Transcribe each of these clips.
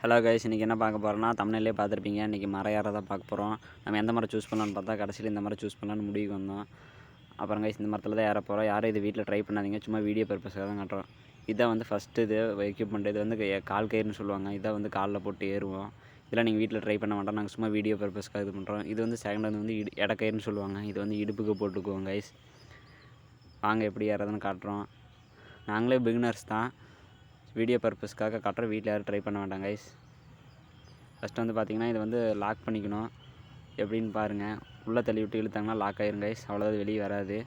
Hello guys இன்றைக்கி என்ன பார்க்க போகிறோன்னா தமிழ்லேயே பார்த்துருப்பீங்க. இன்றைக்கி மரம் ஏறதை பார்க்க போகிறோம் நம்ம எந்த மரம் சூஸ் பண்ணலான்னு பார்த்தா கடைசியில் இந்த மரம் சூஸ் பண்ணலான்னு முடிவுக்கு வந்தோம். அப்புறம் கைஸ் இந்த மரத்தில் தான் ஏற போகிறோம் யாரும் இது வீட்டில் ட்ரை பண்ணாதீங்க. சும்மா வீடியோ பர்பஸ்க்காக தான் காட்டுறோம். இதான் வந்து ஃபஸ்ட்டு இது எக்யூப்மெண்ட் இது வந்து கால் கயிறுன்னு சொல்லுவாங்க. இதான் வந்து காலில் போட்டு ஏறுவோம். இதெல்லாம் நீங்கள் வீட்டில் ட்ரை பண்ண மாட்டோம் நாங்கள் சும்மா வீடியோ பர்பஸ்க்காக இது பண்ணுறோம் இது வந்து செகண்ட் வந்து வந்து இடு இடக்கயிறுன்னு சொல்லுவாங்க. இது வந்து இடுப்புக்கு போட்டுக்குவோம் கைஸ் வாங்க எப்படி ஏறதுன்னு காட்டுறோம். நாங்களே பிகினர்ஸ் தான். வீடியோ பர்பஸ்க்காக கட்டுற வீட்டில் யாரும் ட்ரை பண்ண வேண்டாம் கைஸ் ஃபஸ்ட்டு வந்து பார்த்தீங்கன்னா இதை வந்து லாக் பண்ணிக்கணும். எப்படின்னு பாருங்கள் உள்ளே தள்ளி விட்டு இழுத்தாங்கன்னா லாக் ஆயிரும் கைஸ் அவ்வளோதான் வெளியே வராது.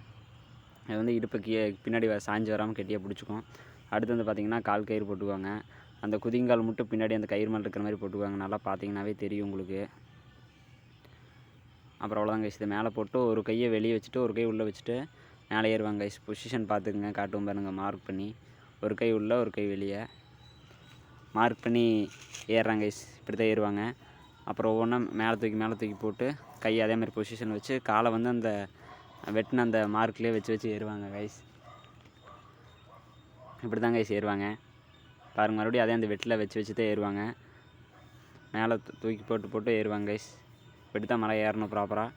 இது வந்து இடுப்பு கீழே பின்னாடி வ- சாஞ்சு வராமல் கெட்டியாக பிடிச்சிக்கும். அடுத்து வந்து பார்த்தீங்கன்னா கால் கயிறு போட்டுக்குவாங்க. அந்த குதிங்கால் மட்டும் பின்னாடி அந்த கயிறு மேலே இருக்கிற மாதிரி போட்டுக்குவாங்க. நல்லா பார்த்தீங்கன்னாவே தெரியும் உங்களுக்கு. அப்புறம் அவ்வளோதான் கைஸ் இதை மேலே போட்டு ஒரு கையை வெளியே வச்சுட்டு ஒரு கை உள்ளே வச்சுட்டு மேலே ஏறுவாங்க கைஸ் பொசிஷன் பார்த்துக்குங்க காட்டும் பாருங்க மார்க் பண்ணி. ஒரு கை உள்ளே ஒரு கை வெளியே. மார்க் பண்ணி ஏறுறாங்க கைஸ் இப்படி தான் ஏறுவாங்க. அப்புறம் ஒவ்வொன்றா மேலே தூக்கி மேலே தூக்கி போட்டு கை அதே மாதிரி பொசிஷன் வச்சு காலை வந்து அந்த வெட்டின அந்த மார்க்லேயே வச்சு வச்சு ஏறுவாங்க கைஸ் இப்படி தான் கைஸ் ஏறுவாங்க. பாருங்க மறுபடியும் அதே அந்த வெட்டில் வச்சு வச்சு தான் ஏறுவாங்க. மேலே தூக்கி போட்டு போட்டு ஏறுவாங்க கைஸ் இப்படி தான் மலை ஏறணும் ப்ராப்பராக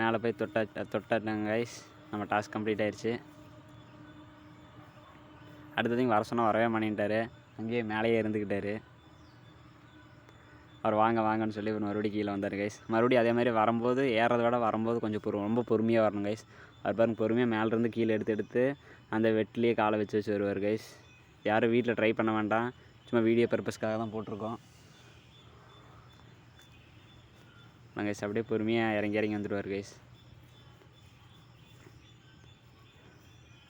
மேலே போய் தொட்ட தொட்டாங்க கைஸ் நம்ம டாஸ்க் கம்ப்ளீட் ஆயிடுச்சு அடுத்ததையும் வர சொன்னால் வரவே மாட்டேன்ட்டாரு. அங்கேயே மேலேயே இருந்துக்கிட்டாரு. அவர் வாங்க வாங்கன்னு சொல்லி இவர் மறுபடியும் கீழே வந்தார் கைஸ் மறுபடியும் அதே மாதிரி வரும்போது ஏறதை விட வரும்போது கொஞ்சம் பொறு ரொம்ப பொறுமையாக வரணும் கைஸ் அவர் பாருங்க பொறுமையாக மேலேருந்து கீழே எடுத்து எடுத்து அந்த வெட்டிலேயே காலை வச்சு வச்சு வருவார் கைஸ் யாரும் வீட்டில் ட்ரை பண்ண வேண்டாம். சும்மா வீடியோ பர்பஸ்க்காக தான் போட்டிருக்கோம். நான் கைஸ் அப்படியே பொறுமையாக இறங்கி இறங்கி வந்துடுவார் கைஸ்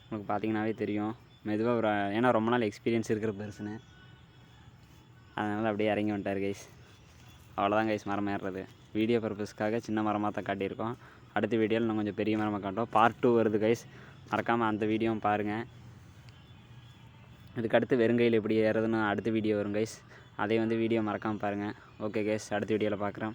உங்களுக்கு பார்த்தீங்கன்னாவே தெரியும். மெதுவாக ஒரு ஏன்னா ரொம்ப நாள் எக்ஸ்பீரியன்ஸ் இருக்கிற பர்சனு அதனால் அப்படியே இறங்கி வந்துட்டார் கைஸ் அவ்வளோதான் கைஸ் மரம் ஏறுறது. வீடியோ பர்பஸ்க்காக சின்ன மரமாக தான் காட்டியிருக்கோம். அடுத்த வீடியோவில் நான் கொஞ்சம் பெரிய மரமாக காட்டோம் பார்ட் டூ வருது கைஸ் மறக்காமல் அந்த வீடியோவும் பாருங்கள் இதுக்கு அடுத்து வெறுங்கையில் எப்படி ஏறுறதுன்னு அடுத்த வீடியோ வரும் கைஸ் அதை வந்து வீடியோ மறக்காமல் பாருங்கள் ஓகே கைஸ் அடுத்த வீடியோவில் பார்க்குறேன்